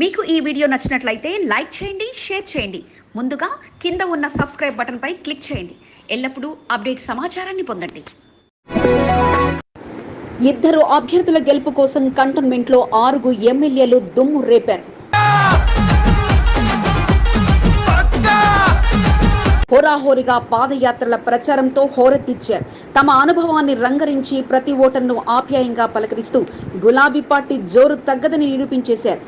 మీకు ఈ వీడియో నచ్చినట్లయితే లైక్ చేయండి షేర్ చేయండి. ముందుగా కింద ఉన్న సబ్స్క్రైబ్ బటన్పై క్లిక్ చేయండి. ఎల్లప్పుడూ అప్డేట్ సమాచారాన్ని పొందండి. ఇద్దరు అభ్యర్థుల గెలుపు కోసం కంటోన్మెంట్లో ఆరుగు ఎమ్మెల్యేలు దుమ్ము రేపారు. హోరాహోరిగా పాదయాత్రల ప్రచారంతో హోరెత్తిచ్చారు. తమ అనుభవాన్ని రంగరించి ప్రతి ఓటర్ను ఆప్యాయంగా పలకరిస్తూ గులాబీ పార్టీ జోరు తగ్గదని నిరూపించేశారు.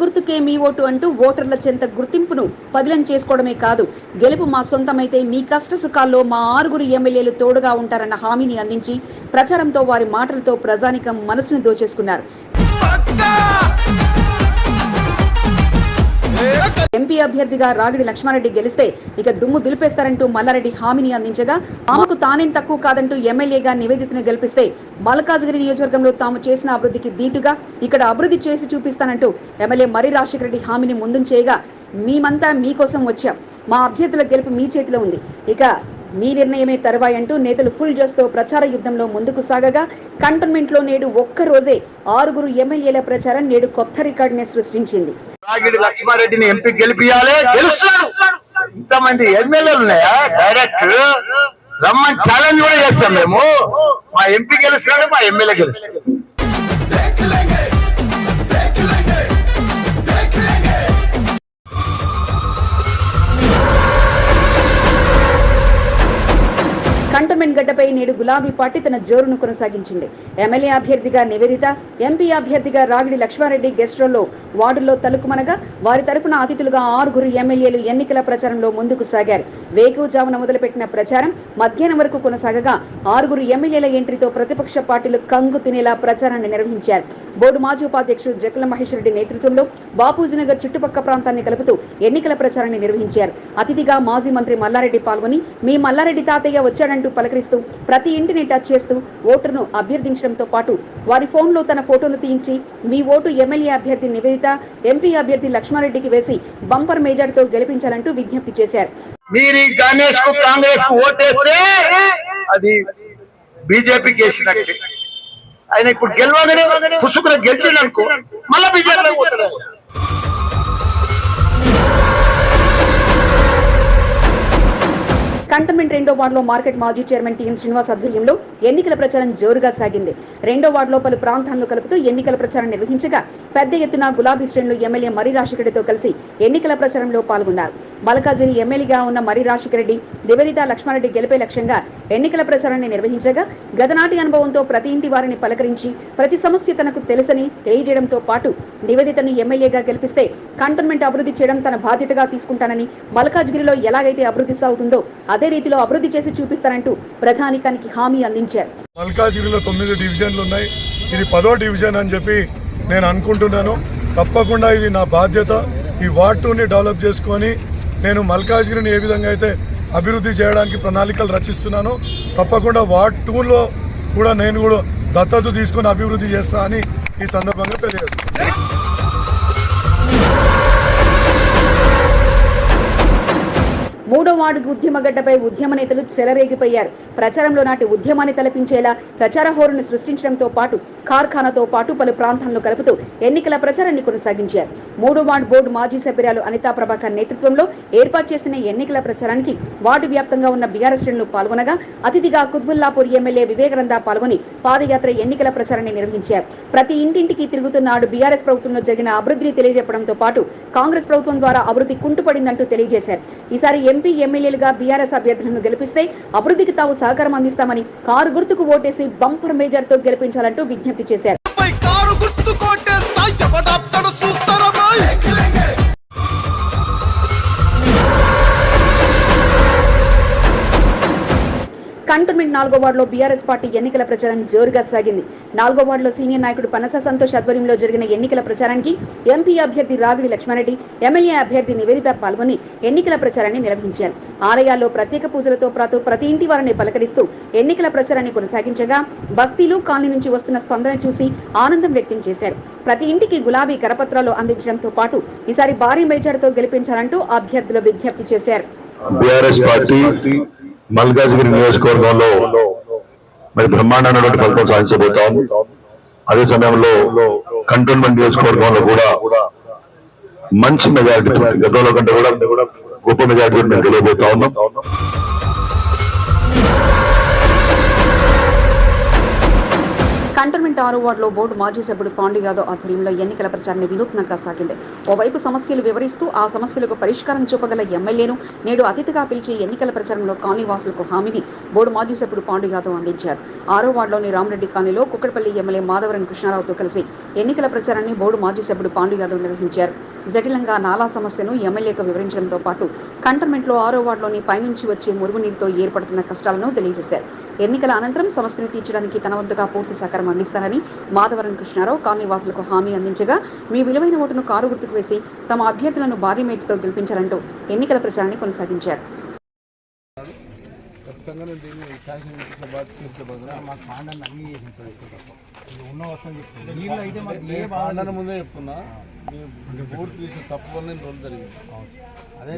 గుర్తుకే మీ ఓటు అంటూ ఓటర్ల చెంత గుర్తింపును పదిలం చేసుకోవడమే కాదు. గెలుపు మా సొంతమైతే మీ కష్ట సుఖాల్లో మా ఆరుగురు ఎమ్మెల్యేలు తోడుగా ఉంటారన్న హామీని అందించి ప్రచారంతో వారి మాటలతో ప్రజానికం మనసును దోచేసుకున్నారు. ఎంపీ అభ్యర్థిగా రాగిడి లక్ష్మారెడ్డి గెలిస్తే ఇక దుమ్ము దులిపేస్తారంటూ మల్లారెడ్డి హామీని అందించగా ఆమెకు తానేం తక్కువ కాదంటూ ఎమ్మెల్యేగా నివేదితను గెలిపిస్తే మల్కాజ్గిరి నియోజకవర్గంలో తాము చేసిన అభివృద్ధికి దీటుగా ఇక్కడ అభివృద్ధి చేసి చూపిస్తానంటూ ఎమ్మెల్యే మర్రి రాజశేఖర రెడ్డి హామీని ముందుంచేయగా మేమంతా మీకోసం వచ్చాం. మా అభ్యర్థుల గెలుపు మీ చేతిలో ఉంది. ఇక మీ నిర్ణయమే తరువాయి అంటూ నేతలు ఫుల్ జోస్తో ప్రచార యుద్ధంలో ముందుకు సాగగా కంటోన్మెంట్లో నేడు ఒక్కరోజే ఆరుగురు ఎమ్మెల్యేల ప్రచారం నేడు కొత్త రికార్డుని సృష్టించింది. లక్ష్మారెడ్డిని ఎంపీ గెలిపియాలి ఇంతమంది ఎమ్మెల్యేలు ఉన్నాయా? డైరెక్ట్ రమ్మని ఛాలెంజ్ కూడా చేస్తాం మేము. మా ఎంపీ గెలుస్తున్నాడు మా ఎమ్మెల్యే గెలుస్తాడు. కంటోన్మెంట్ గడ్డపై నేడు గులాబీ పార్టీ తన జోరును కొనసాగించింది. ఎమ్మెల్యే అభ్యర్థిగా నివేదిత ఎంపీ అభ్యర్థిగా రాగిడి లక్ష్మారెడ్డి గెస్ట్ రోల్లో వార్డులో తలుకుమనగా వారి తరఫున అతిథులుగా ఆరుగురు ఎమ్మెల్యేలు ఎన్నికల ప్రచారంలో ముందుకు సాగారు. వేకువజామున మొదలుపెట్టిన ప్రచారం మధ్యాహ్నం వరకు కొనసాగగా ఆరుగురు ఎమ్మెల్యేల ఎంట్రీతో ప్రతిపక్ష పార్టీలు కంగు తినేలా ప్రచారాన్ని నిర్వహించారు. బోర్డు మాజీ ఉపాధ్యక్షుడు జక్కల మహేష్ రెడ్డి నేతృత్వంలో బాపూజీనగర్ చుట్టుపక్క ప్రాంతాన్ని కలుపుతూ ఎన్నికల ప్రచారాన్ని నిర్వహించారు. అతిథిగా మాజీ మంత్రి మల్లారెడ్డి పాల్గొని మీ మల్లారెడ్డి తాతయ్య వచ్చాడంటూ పలకరిస్తూ ప్రతి ఇంటిని టచ్ చేస్తూ ఓటర్ను అభ్యర్థించడంతో పాటు వారి ఫోన్లో తన ఫోటోను తీయించి మీ ఓటు ఎమ్మెల్యే అభ్యర్థి నివేదిత ఎంపీ అభ్యర్థి లక్ష్మారెడ్డికి వేసి బంపర్ మేజర్తో గెలిపించాలంటూ విజ్ఞప్తి చేశారు. మీరు గణేష్కు కాంగ్రెస్కు ఓటేస్తే అది బీజేపీకి వేసినట్టు ఆయన ఇప్పుడు గెలవగానే పుసుకున గెలిచిండనుకో మళ్ళా బీజేపీ పోతాడు కంటోన్మెంట్ రెండో వార్డులో మార్కెట్ మాజీ చైర్మన్ టీఎం శ్రీనివాస్ ఆధ్వర్యంలో ఎన్నికల ప్రచారం జోరుగా సాగింది. రెండో వార్డులో పలు ప్రాంతాలను కలుపుతూ ఎన్నికల ప్రచారం నిర్వహించగా పెద్ద ఎత్తున గులాబీ శ్రేణులు ఎమ్మెల్యే మర్రి రాజశేఖరెడ్డితో కలిసి ఎన్నికల ప్రచారంలో పాల్గొన్నారు. మల్కాజిని ఎమ్మెల్యేగా ఉన్న మర్రి రాజశేఖరెడ్డి నివేదిత లక్ష్మారెడ్డి గెలిపే లక్ష్యంగా ఎన్నికల ప్రచారాన్ని నిర్వహించగా గతనాటి అనుభవంతో ప్రతి ఇంటి వారిని పలకరించి ప్రతి సమస్య తనకు తెలుసని తెలియజేయడంతో పాటు నివేదితను ఎమ్మెల్యేగా గెలిపిస్తే కంటోన్మెంట్ అభివృద్ధి చేయడం తన బాధ్యతగా తీసుకుంటానని మల్కాజ్గిరిలో ఎలాగైతే అభివృద్ధి సాగుతుందో అదే రీతిలో అభివృద్ధి చేసి చూపిస్తారంటూ ప్రజానికానికి హామీ అందించారు. మల్కాజిగిరిలో తొమ్మిది డివిజన్లు ఉన్నాయి. ఇది పదో డివిజన్ అని చెప్పి నేను అనుకుంటున్నాను. తప్పకుండా ఇది నా బాధ్యత. ఈ వార్డ్ టూని డెవలప్ చేసుకొని నేను మల్కాజ్గిరిని ఏ విధంగా అయితే అభివృద్ధి చేయడానికి ప్రణాళికలు రచిస్తున్నాను తప్పకుండా వార్డ్ టూలో కూడా నేను కూడా దత్తత తీసుకొని అభివృద్ధి చేస్తా అని ఈ సందర్భంగా తెలియజేస్తాను మూడో వార్డు ఉద్యమగడ్డపై ఉద్యమ నేతలు చెలరేగిపోయారు. ప్రచారంలో నాటి ఉద్యమాన్ని తలపించేలా ప్రచార హోరును సృష్టించడంతో పాటు కార్ఖానాతో పాటు పలు ప్రాంతాలను కలుపుతూ ఎన్నికల ప్రచారాన్ని కొనసాగించారు. మూడో వార్డు బోర్డు మాజీ సభ్యురాలు అనితా ప్రభాకర్ నేతృత్వంలో ఏర్పాటు చేసిన ఎన్నికల ప్రచారానికి వార్డు వ్యాప్తంగా ఉన్న బీఆర్ఎస్ శ్రేణులు పాల్గొనగా అతిథిగా కుత్బుల్లాపూర్ ఎమ్మెల్యే వివేకానంద పాల్గొని పాదయాత్ర ఎన్నికల ప్రచారాన్ని నిర్వహించారు. ప్రతి ఇంటింటికి తిరుగుతున్నాడు బీఆర్ఎస్ ప్రభుత్వంలో జరిగిన అభివృద్ధిని తెలియజెప్పడంతో పాటు కాంగ్రెస్ ప్రభుత్వం ద్వారా అభివృద్ధి కుంటుపడిందంటూ తెలియజేశారు. ఈసారి ఎంపీ ఎమ్మెల్యేలుగా బీఆర్ఎస్ అభ్యర్థులను గెలిపిస్తే అభివృద్ధికి తాము సహకారం అందిస్తామని కారు గుర్తుకు ఓటేసి బంపర్ మేజర్తో గెలిపించాలంటూ విజ్ఞప్తి చేశారు. కంటోన్మెంట్ నాలుగో వార్డులో బీఆర్ఎస్ పార్టీ ఎన్నికల ప్రచారం జోరుగా సాగింది. నాలుగో వార్డులో సీనియర్ నాయకుడు పనస సంతోష్ ఆధ్వర్యంలో జరిగిన ఎన్నికల ప్రచారానికి ఎంపీ అభ్యర్థి రాగిడి లక్ష్మారెడ్డి ఎమ్మెల్యే అభ్యర్థి నివేదిత పాల్గొని ఎన్నికల ప్రచారాన్ని నిర్వహించారు. ఆలయాల్లో ప్రత్యేక పూజలతో పాటు ప్రతి ఇంటి వారిని పలకరిస్తూ ఎన్నికల ప్రచారాన్ని కొనసాగించగా బస్తీలు కాలనీ నుంచి వస్తున్న స్పందన చూసి ఆనందం వ్యక్తం చేశారు. ప్రతి ఇంటికి గులాబీ కరపత్రాలు అందించడంతో పాటు ఈసారి భారీ మెజార్టీతో గెలిపించాలంటూ అభ్యర్థులు విజ్ఞప్తి చేశారు. బీఆర్ఎస్ పార్టీ మల్కాజ్గిరి నియోజకవర్గంలో మరి బ్రహ్మాండమైనటువంటి ఫలితం సాధించబోతాం అదే సమయంలో కంటోన్మెంట్ నియోజకవర్గంలో కూడా మంచి మెజారిటీ గతంలో కంటే కూడా గొప్ప మెజారిటీ మేము తెలియబోతా ఉన్నాం కంటోన్మెంట్ ఆరో వార్డులో బోర్డు మాజీ సభ్యుడు పాండు యాదవ్ ఆధ్వర్యంలో ఎన్నికల ప్రచారాన్ని వినూత్నంగా సాగింది. ఓవైపు సమస్యలు వివరిస్తూ ఆ సమస్యలకు పరిష్కారం చూపగల ఎమ్మెల్యేను నేడు అతిథిగా పిలిచి ఎన్నికల ప్రచారంలో కాలనీవాసులకు హామీని బోర్డు మాజీ సభ్యుడు పాండు యాదవ్ అందించారు. ఆరో వార్డులోని రామరెడ్డి కాలనీలో కుక్కడపల్లి ఎమ్మెల్యే మాధవరం కృష్ణారావుతో కలిసి ఎన్నికల ప్రచారాన్ని బోర్డు మాజీ సభ్యుడు పాండు యాదవ్ నిర్వహించారు. జటిలంగా నాలా సమస్యను ఎమ్మెల్యేకు వివరించడంతో పాటు కంటోన్మెంట్లో ఆరో వార్డులోని పైనుంచి వచ్చే మురుగునీరుతో ఏర్పడుతున్న కష్టాలను తెలియజేశారు. ఎన్నికల అనంతరం సమస్యను తీర్చడానికి తన వంతుగా పూర్తి సహకారం అందిస్తానని మాధవరం కృష్ణారావు కాలనీ వాసులకు హామీ అందించగా మీ విలువైన ఓటును కారు గుర్తుకు వేసి తమ అభ్యర్థులను భారీ మేటితో గెలిపించాలంటూ ఎన్నికల ప్రచారాన్ని కొనసాగించారు. ఖచ్చితంగా నేను దీన్ని శాసనసభ బాధ్యత మాకు కాండాన్ని అన్ని చేసింది సార్ ఎక్కువ తప్ప ఇది ఉన్న వస్తువులు చెప్తున్నా. నీళ్ళు అయితే మాకు ఏ కాండాన్ని ముందే చెప్తున్నా. మేము పూర్తి చేసిన తప్పు వల్ల నేను రోజు జరిగింది. అదే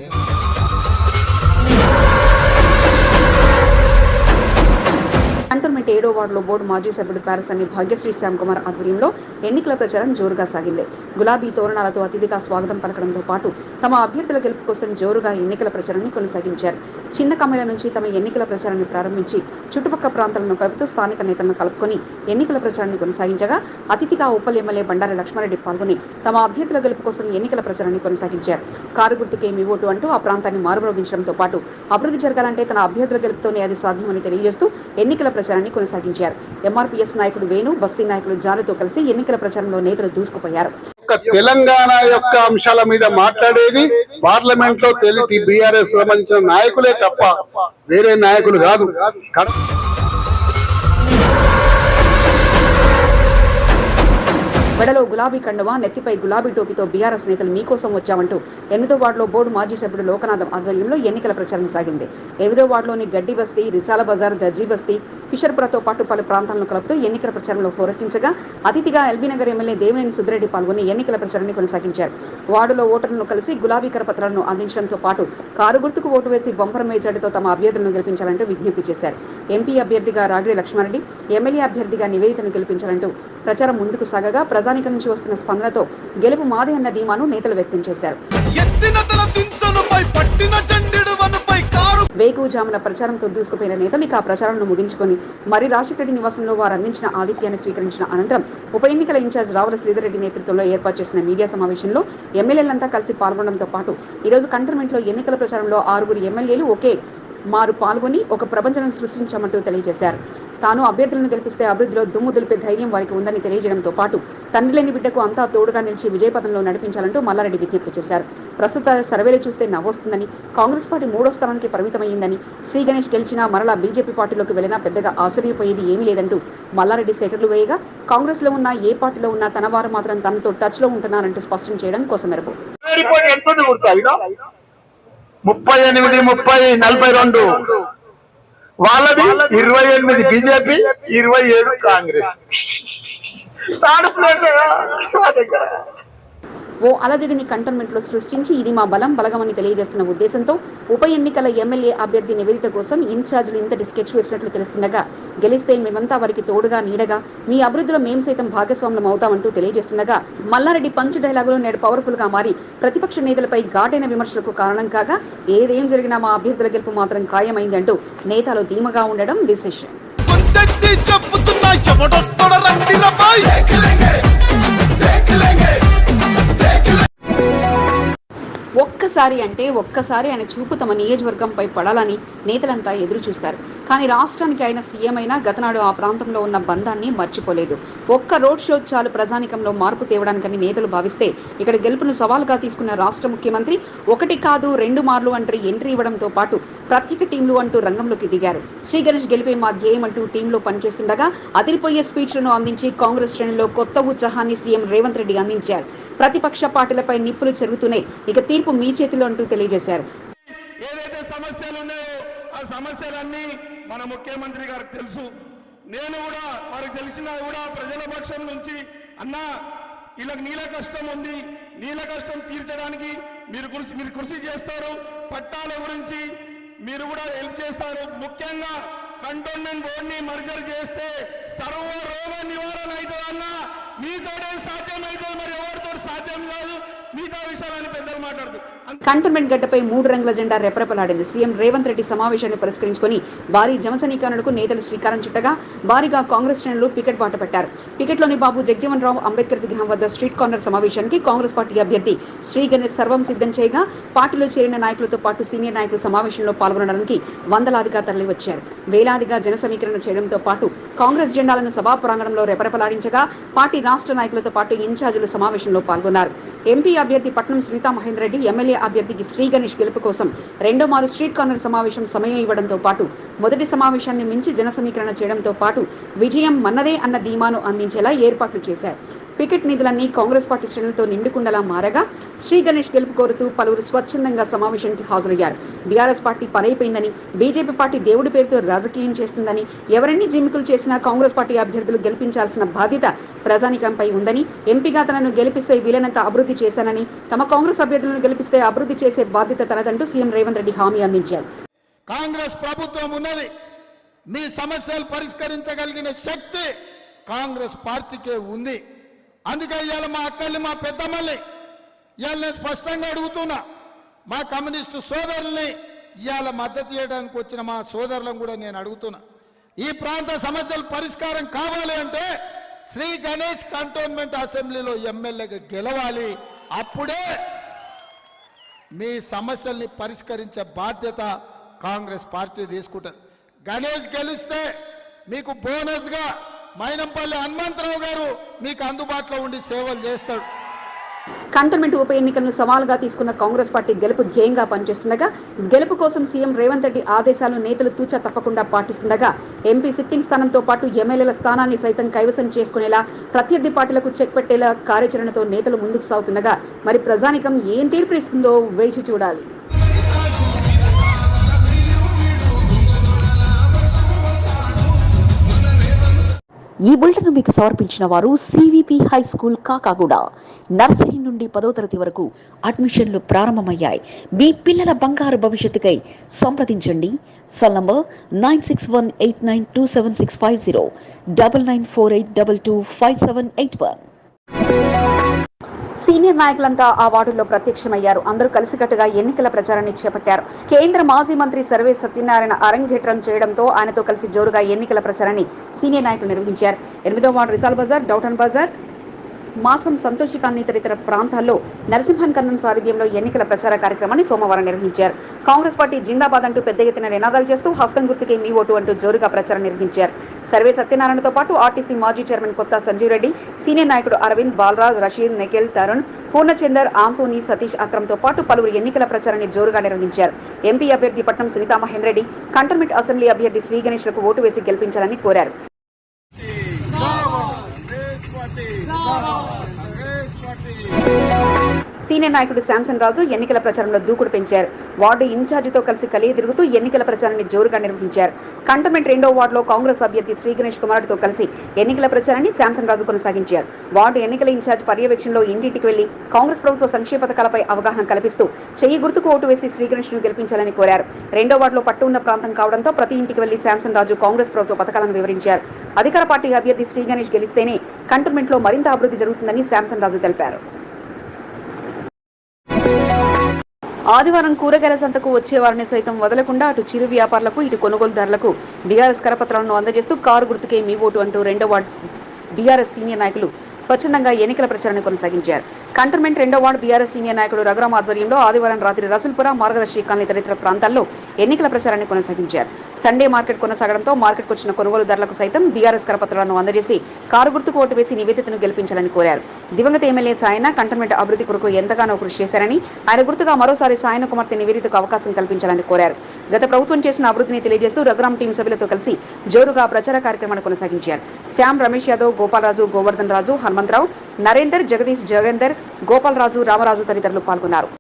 కంటోన్మెంట్ ఏడో వార్డులో బోర్డు మాజీ సభ్యుడు పారసాని భాగ్యశ్రీ శ్యామ్ కుమార్ ఆధ్వర్యంలో ఎన్నికల ప్రచారం జోరుగా సాగింది. గులాబీ తోరణాలతో అతిథిగా స్వాగతం పలకడంతో పాటు తమ అభ్యర్థుల గెలుపు కోసం జోరుగా ఎన్నికల ప్రచారాన్ని కొనసాగించారు. చిన్న కమ్మల నుంచి తమ ఎన్నికల ప్రచారాన్ని ప్రారంభించి చుట్టుపక్కల ప్రాంతాలను కలుపుతూ స్థానిక నేతలను కలుపుకొని ఎన్నికల ప్రచారాన్ని కొనసాగించగా అతిథిగా ఉప్పల్ ఎమ్మెల్యే బండారి లక్ష్మారెడ్డి పాల్గొని తమ అభ్యర్థుల గెలుపు కోసం ఎన్నికల ప్రచారాన్ని కొనసాగించారు. కారు గుర్తుకే మీ ఓటు అంటూ ఆ ప్రాంతాన్ని మారుమ్రోగించడంతో పాటు అభివృద్ధి జరగాలంటే తన అభ్యర్థుల గెలుపుతోనే అది సాధ్యమని తెలియజేస్తూ ఎన్నికల ప్రచారాన్ని కొనసాగించారు. ఎంఆర్పీఎస్ నాయకుడు వేణు బస్తీ నాయకులు జానుతో కలిసి ఎన్నికల ప్రచారంలో నేతలు దూసుకుపోయారు. తెలంగాణ యొక్క అంశాల మీద మాట్లాడేది పార్లమెంట్లో తెలిసి బీఆర్ఎస్ సంబంధించిన నాయకులే తప్ప వేరే నాయకులు కాదు. మెడలో గులాబీ కండువా నెత్తిపై గులాబీ టోపీతో బీఆర్ఎస్ నేతలు మీకోసం వచ్చామంటూ ఎనిమిదో వార్డులో బోర్డు మాజీ సభ్యుడు లోకనాథం ఆధ్వర్యంలో ఎన్నికల ప్రచారం సాగింది. ఎనిమిదో వార్డులోని గడ్డి బస్తీ రిసాల బజార్ దర్జీ బస్తీ ఫిషర్పురతో పాటు పలు ప్రాంతాలను కలుపుతూ ఎన్నికల ప్రచారంలో హోరెత్తించగా అతిథిగా ఎల్బీనగర్ ఎమ్మెల్యే దేవినేని సుద్రెడ్డి పాల్గొని ఎన్నికల ప్రచారాన్ని కొనసాగించారు. వార్డులో ఓటర్లను కలిసి గులాబీ కరపత్రాలను అందించడంతో పాటు కారు గుర్తుకు ఓటు వేసి బంపర్ మేజార్టీతో తమ అభ్యర్థులను గెలిపించాలంటూ విజ్ఞప్తి చేశారు. ఎంపీ అభ్యర్థిగా రాగిడి లక్ష్మారెడ్డి ఎమ్మెల్యే అభ్యర్థిగా నివేదితను గెలిపించాలంటూ ప్రచారం ముందుకు సాగగా ప్రజానికం నుంచి వస్తున్న స్పందనతో గెలుపు మాదే అన్న ధీమాను నేతలు వ్యక్తం చేశారు. వేకువజామున ప్రచారంతో దూసుకుపోయిన నేతలు ఇక ఆ ప్రచారాలను ముగించుకొని మరి రాజశేఖరెడ్డి నివాసంలో వారు అందించిన ఆతిథ్యాన్ని స్వీకరించిన అనంతరం ఉప ఎన్నికల ఇన్ఛార్జ్ రావుల శ్రీధర్రెడ్డి నేతృత్వంలో ఏర్పాటు చేసిన మీడియా సమావేశంలో ఎమ్మెల్యేలంతా కలిసి పాల్గొనడంతో పాటు ఈరోజు కంటోన్మెంట్లో ఎన్నికల ప్రచారంలో ఆరుగురు ఎమ్మెల్యేలు ఒకే మారు పాల్గొని ఒక ప్రపంచం సృష్టించామంటూ తెలియజేశారు. తాను అభ్యర్థులను గెలిపిస్తే అభివృద్ధిలో దుమ్ము దులిపే ధైర్యం వారికి ఉందని తెలియజేయడంతో పాటు తండ్రి లేని బిడ్డకు అంతా తోడుగా నిలిచి విజయపథంలో నడిపించాలంటూ మల్లారెడ్డి విజ్ఞప్తి చేశారు. ప్రస్తుత సర్వేలు చూస్తే నవ్వొస్తుందని కాంగ్రెస్ పార్టీ మూడో స్థానానికి పరిమితమైందని శ్రీ గణేష్ గెలిచినా మరలా బీజేపీ పార్టీలోకి వెళ్ళినా పెద్దగా ఆశ్చర్యపోయేది ఏమీ లేదంటూ మల్లారెడ్డి సెటర్లు వేయగా కాంగ్రెస్లో ఉన్న ఏ పార్టీలో ఉన్నా తన వారు మాత్రం తనతో టచ్లో ఉంటున్నారంటూ స్పష్టం చేయడం కోసమెరుపు రిపోర్ట్ ఎంత ఉంది గుర్తా ముప్పై ఎనిమిది ముప్పై నలభై రెండు. వాళ్ళది ఇరవై ఎనిమిది బీజేపీ ఇరవై ఏడు కాంగ్రెస్. థర్డ్ ప్లేస్ మా దగ్గర. ఓ అలజడిని కంటోన్మెంట్లో సృష్టించి ఇది మా బలం బలగమని తెలియజేస్తున్న ఉద్దేశంతో ఉప ఎన్నికల ఎమ్మెల్యే అభ్యర్థి నివేదిత కోసం ఇన్ఛార్జీలు ఇంతటి స్కెచ్ వేసినట్లు తెలుస్తుండగా గెలిస్తే మేమంతా వారికి తోడుగా నీడగా మీ అభివృద్ధిలో మేం సైతం భాగస్వాములం అవుతామంటూ తెలియజేస్తుండగా మల్లారెడ్డి పంచ్ డైలాగులు నేడు పవర్ఫుల్గా మారి ప్రతిపక్ష నేతలపై ఘాటైన విమర్శలకు కారణం కాగా ఏదేం జరిగినా మా అభ్యర్థుల గెలుపు మాత్రం ఖాయమైందంటూ నేతలు ధీమగా ఉండడం విశేషం. చెప్పుతున్నా ఎవడొస్తాడ రండి రబాయ్ ఒక్కసారి అంటే ఒక్కసారి ఆయన చూపు తమ నియోజకవర్గంపై పడాలని నేతలంతా ఎదురు చూస్తారు కానీ రాష్ట్రానికి ఆయన సీఎం అయినా గతనాడు ఆ ప్రాంతంలో ఉన్న బంధాన్ని మర్చిపోలేదు. ఒక్క రోడ్ షో చాలు ప్రజానికంలో మార్పు తేవడానికని నేతలు భావిస్తే ఇక్కడ గెలుపును సవాల్గా తీసుకున్న రాష్ట్ర ముఖ్యమంత్రి ఒకటి కాదు రెండు మార్లు అంటూ ఎంట్రీ ఇవ్వడంతో పాటు ప్రత్యేక టీంలు అంటూ రంగంలోకి దిగారు. శ్రీ గణేష్ గెలిపే మా ధ్యేయం అంటూ టీంలో పనిచేస్తుండగా అదిరిపోయే స్పీచ్లను అందించి కాంగ్రెస్ శ్రేణిలో కొత్త ఉత్సాహాన్ని సీఎం రేవంత్ రెడ్డి అందించారు. ప్రతిపక్ష పార్టీలపై నిప్పులు చెరుగుతూనే ఇక తీర్పు మీ చేతిలో అంటూ తెలియజేశారు. ఏదైతే సమస్యలు ఉన్నాయో ఆ సమస్యలన్నీ మన ముఖ్యమంత్రి గారికి తెలుసు. నేను కూడా వారికి తెలిసినా కూడా ప్రజల పక్షం నుంచి అన్నా ఇలా నీళ్ళ కష్టం ఉంది. నీళ్ళ కష్టం తీర్చడానికి మీరు కృషి మీరు కృషి చేస్తారు. పట్టాల గురించి మీరు కూడా హెల్ప్ చేస్తారు. ముఖ్యంగా కంటోన్మెంట్ బోర్డుని మర్జర్ చేస్తే సర్వ రోగ నివారణ అవుతుందన్నా సాధ్యం అవుతుంది మరి ఎవరితో సాధ్యం కాదు? మిగతా విషయాలని పెద్దలు మాట్లాడుతూ కంటోన్మెంట్ గడ్డపై మూడు రంగుల జెండా రెపరెపలాడింది. సీఎం రేవంత్ రెడ్డి సమావేశాన్ని పురస్కరించుకొని భారీ జనసనీకరణకు నేతలు శ్రీకారం చుట్టగా భారీగా కాంగ్రెస్ శ్రేణులు పికెట్ బాట పెట్టారు. పికెట్లోని బాబు జగజీవన్ రావు అంబేద్కర్ విగ్రహం వద్ద స్ట్రీట్ కార్నర్ సమావేశానికి కాంగ్రెస్ పార్టీ అభ్యర్థి శ్రీ గణేష్ సర్వం సిద్ధం చేయగా పార్టీలో చేరిన నాయకులతో పాటు సీనియర్ నాయకులు సమావేశంలో పాల్గొనడానికి వందలాదిగా తరలివచ్చారు. వేలాదిగా జన సమీకరణ చేయడంతో పాటు కాంగ్రెస్ జెండాలను సభా ప్రాంగణంలో రెపరెపలాడించగా పార్టీ రాష్ట్ర నాయకులతో పాటు ఇన్ఛార్జీలు సమావేశంలో పాల్గొన్నారు. ఎంపీ అభ్యర్థి పట్నం శ్రీతా మహేందర్ రెడ్డి ఎమ్మెల్యే అభ్యర్థికి శ్రీ గణేష్ గెలుపు కోసం రెండో మారు స్ట్రీట్ కార్నర్ సమావేశం సమయం ఇవ్వడంతో పాటు మొదటి సమావేశాన్ని మించి జన సమీకరణ చేయడంతో పాటు విజయం మన్నదే అన్న ధీమాను అందించేలా ఏర్పాట్లు చేశారు. పికెట్ నిధులన్నీ కాంగ్రెస్ పార్టీ శ్రేణులతో నిండుకుండలా మారగా శ్రీ గణేష్ గెలుపు కోరుతూ పలువురు స్వచ్ఛందంగా సమావేశానికి హాజరయ్యారు. బీఆర్ఎస్ పార్టీ పనైపోయిందని బీజేపీ పార్టీ దేవుడి పేరుతో రాజకీయం చేస్తుందని ఎవరిని జిమ్మికులు చేసినా కాంగ్రెస్ పార్టీ అభ్యర్థులు గెలిపించాల్సిన బాధ్యత ప్రజానికంపై ఉందని ఎంపీగా తనను గెలిపిస్తే వీలైనంత అభివృద్ధి చేశానని తమ కాంగ్రెస్ అభ్యర్థులను గెలిపిస్తే అభివృద్ధి చేసే బాధ్యత తనదంటూ సీఎం రేవంత్ రెడ్డి హామీ అందించారు. కాంగ్రెస్ ప్రభుత్వం ఉన్నది. మీ సమస్యలు పరిష్కరించగలిగిన శక్తి కాంగ్రెస్ పార్టీకే ఉంది. అందుకే ఇవాళ మా అక్కల్ని మా పెద్దమ్మల్ని ఇవాళ నేను స్పష్టంగా అడుగుతున్నా. మా కమ్యూనిస్టు సోదరుల్ని ఇవాళ మద్దతు చేయడానికి వచ్చిన మా సోదరులను కూడా నేను అడుగుతున్నా. ఈ ప్రాంత సమస్యలు పరిష్కారం కావాలి అంటే శ్రీ గణేష్ కంటోన్మెంట్ అసెంబ్లీలో ఎమ్మెల్యేగా గెలవాలి. అప్పుడే మీ సమస్యల్ని పరిష్కరించే బాధ్యత కాంగ్రెస్ పార్టీ తీసుకుంటుంది. గణేష్ గెలిస్తే మీకు బోనస్గా మైనంపల్లి హనుమంతరావు గారు మీకు అందుబాటులో ఉండి సేవలు చేస్తాడు. కంటోన్మెంట్ ఉప ఎన్నికలను సవాలుగా తీసుకున్న కాంగ్రెస్ పార్టీ గెలుపు ధ్యేయంగా పనిచేస్తుండగా గెలుపు కోసం సీఎం రేవంత్ రెడ్డి ఆదేశాలు నేతలు తూచా తప్పకుండా పాటిస్తుండగా ఎంపీ సిట్టింగ్ స్థానంతో పాటు ఎమ్మెల్యేల స్థానాన్ని సైతం కైవసం చేసుకునేలా ప్రత్యర్థి పార్టీలకు చెక్ పెట్టేలా కార్యాచరణతో నేతలు ముందుకు సాగుతుండగా మరి ప్రజానికం ఏం తీర్పు ఇస్తుందో వేచి చూడాలి. ఈ బులెటిన్ మీకు సమర్పించిన వారు CVP high school Kakaguda. Nursery నుండి పదో తరగతి వరకు అడ్మిషన్లు ప్రారంభమయ్యాయి. మీ పిల్లల బంగారు భవిష్యత్తుకై సంప్రదించండి. Cell number nine six one eight nine two seven six five zero double nine four eight double two five seven eight one. Senior నాయకులంతా ఆ వార్డుల్లో ప్రత్యక్షమయ్యారు. అందరూ కలిసికట్టుగా ఎన్నికల ప్రచారాన్ని చేపట్టారు. కేంద్ర మాజీ మంత్రి సర్వే సత్యనారాయణ అరంగేట్రం చేయడంతో ఆయనతో కలిసి జోరుగా ఎన్నికల ప్రచారాన్ని సీనియర్ నాయకులు నిర్వహించారు. ఎనిమిదో వార్డు రిసాల్ బజార్ డౌటన్ బజార్ మాసం సంతోషికాన్ని తదితర ప్రాంతాల్లో నరసింహన్ కన్నన్ సారథ్యంలో ఎన్నికల ప్రచార కార్యక్రమాన్ని సోమవారం నిర్వహించారు. కాంగ్రెస్ పార్టీ జిందాబాద్ అంటూ పెద్ద ఎత్తున నినాదాలు చేస్తూ హస్తం గుర్తుకే మీ ఓటు అంటూ జోరుగా ప్రచారం నిర్వహించారు. సర్వే సత్యనారాయణతో పాటు ఆర్టీసీ మాజీ చైర్మన్ కొత్త సంజీవ్ రెడ్డి సీనియర్ నాయకుడు అరవింద్ బాలరాజ్ రషీద్ నిఖిల్ తరుణ్ పూర్ణచందర్ ఆంతోని సతీష్ అక్రమ్తో పాటు పలువురు ఎన్నికల ప్రచారాన్ని జోరుగా నిర్వహించారు. ఎంపీ అభ్యర్థి పట్నం సునీతా మహేందర్ రెడ్డి కంటర్మెంట్ అసెంబ్లీ అభ్యర్థి శ్రీగణేష్లకు ఓటు వేసి గెలిపించాలని కోరారు. సీనియర్ నాయకుడు శాంసన్ రాజు ఎన్నికల ప్రచారంలో దూకుడు పెంచారు. వార్డు ఇన్ఛార్జితో కలిసి కలిగి తిరుగుతూ ఎన్నికల ప్రచారాన్ని జోరుగా నిర్వహించారు. కంటోన్మెంట్ రెండో వార్డులో కాంగ్రెస్ అభ్యర్థి శ్రీ గణేష్ కుమారుడితో కలిసి ఎన్నికల ప్రచారాన్ని శాంసన్ రాజు కొనసాగించారు. వార్డు ఎన్నికల ఇన్ఛార్జ్ పర్యవేక్షణలో ఇంటింటికి వెళ్ళి కాంగ్రెస్ ప్రభుత్వ సంక్షేమ పథకాలపై అవగాహన కల్పిస్తూ చెయ్యి గుర్తుకు ఓటు వేసి శ్రీ గణేష్ను గెలిపించాలని కోరారు. రెండో వార్డులో పట్టు ఉన్న ప్రాంతం కావడంతో ప్రతి ఇంటికి వెళ్ళి శాంసన్ రాజు కాంగ్రెస్ ప్రభుత్వ పథకాలను వివరించారు. అధికార పార్టీ అభ్యర్థి శ్రీ గణేష్ గెలిస్తేనే కంటోన్మెంట్లో మరింత అభివృద్ధి జరుగుతుందని శాంసన్ రాజు తెలిపారు. ఆదివారం కూరగాయల సంతకు వచ్చే వారిని సైతం వదలకుండా అటు చిరు వ్యాపారులకు ఇటు కొనుగోలుదారులకు బీఆర్ఎస్ కరపత్రాలను అందజేస్తూ కారు గుర్తుకే మీ ఓటు అంటూ రెండో వార్డు బీఆర్ఎస్ సీనియర్ నాయకులు స్వచ్ఛందంగా ఎన్నికల ప్రచారాన్ని కొనసాగించారు. కంటోన్మెంట్ రెండో వార్డు బీఆర్ఎస్ సీనియర్ నాయకుడు రఘురామ ఆధ్వర్యంలో ఆదివారం రాత్రి రసుల్పుర మార్గదర్శి కాలనీ తదితర ప్రాంతాల్లో ఎన్నికల ప్రచారాన్ని కొనసాగించారు. సండే మార్కెట్ కొనసాగడంతో మార్కెట్కు వచ్చిన కొనుగోలుదారులకు సైతం బీఆర్ఎస్ కరపత్రాలను అందజేసి కారు గుర్తుకు ఓటు వేసి నివేదితను గెలిపించాలని కోరారు. దివంగత ఎమ్మెల్యే సాయన కంటోన్మెంట్ అభివృద్ధి కొరకు ఎంతగానో కృషి చేశారని ఆయన గుర్తుగా మరోసారి సాయన కుమార్తె నివేదితకు అవకాశం కల్పించాలని కోరారు. గత ప్రభుత్వం చేసిన అభివృద్ధిని తెలియజేస్తూ రఘురామ్ టీం సభ్యులతో కలిసి జోరుగా ప్రచార కార్యక్రమాన్ని కొనసాగించారు. శ్యామ్ రమేష్ యాదవ్ గోపాలరాజు గోవర్ధన్ రాజు హనుమంతరావు నరేందర్ జగదీష్ జగేందర్ గోపాలరాజు రామరాజు తదితరులు పాల్గొన్నారు.